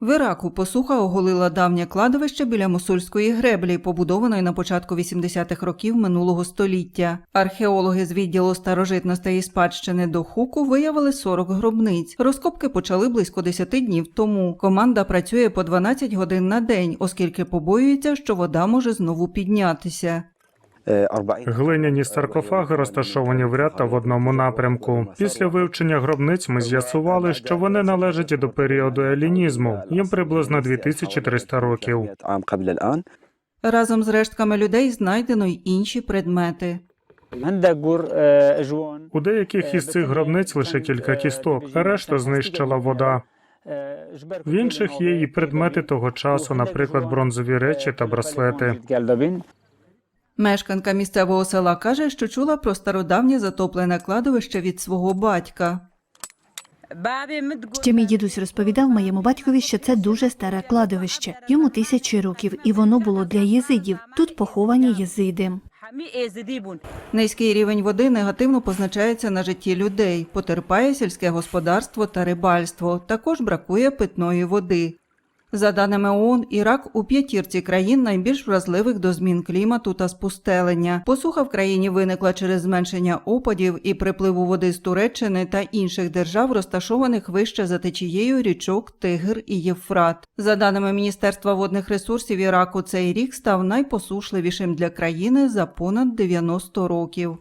В Іраку посуха оголила давнє кладовище біля Мусульської греблі, побудованої на початку 80-х років минулого століття. Археологи з відділу старожитностей і спадщини до Хуку виявили 40 гробниць. Розкопки почали близько 10 днів тому. Команда працює по 12 годин на день, оскільки побоюється, що вода може знову піднятися. Глиняні саркофаги розташовані в ряд та в одному напрямку. Після вивчення гробниць ми з'ясували, що вони належать до періоду елінізму. Їм приблизно 2300 років. Разом з рештками людей знайдено й інші предмети. У деяких із цих гробниць лише кілька кісток, а решту знищила вода. В інших є і предмети того часу, наприклад, бронзові речі та браслети. Мешканка місцевого села каже, що чула про стародавнє затоплене кладовище від свого батька. Ще мій дідусь розповідав моєму батькові, що це дуже старе кладовище. Йому тисячі років, і воно було для єзидів. Тут поховані єзиди. Низький рівень води негативно позначається на житті людей, потерпає сільське господарство та рибальство. Також бракує питної води. За даними ООН, Ірак у п'ятірці країн найбільш вразливих до змін клімату та спустелення. Посуха в країні виникла через зменшення опадів і припливу води з Туреччини та інших держав, розташованих вище за течією річок Тигр і Євфрат. За даними Міністерства водних ресурсів Іраку, цей рік став найпосушливішим для країни за понад 90 років.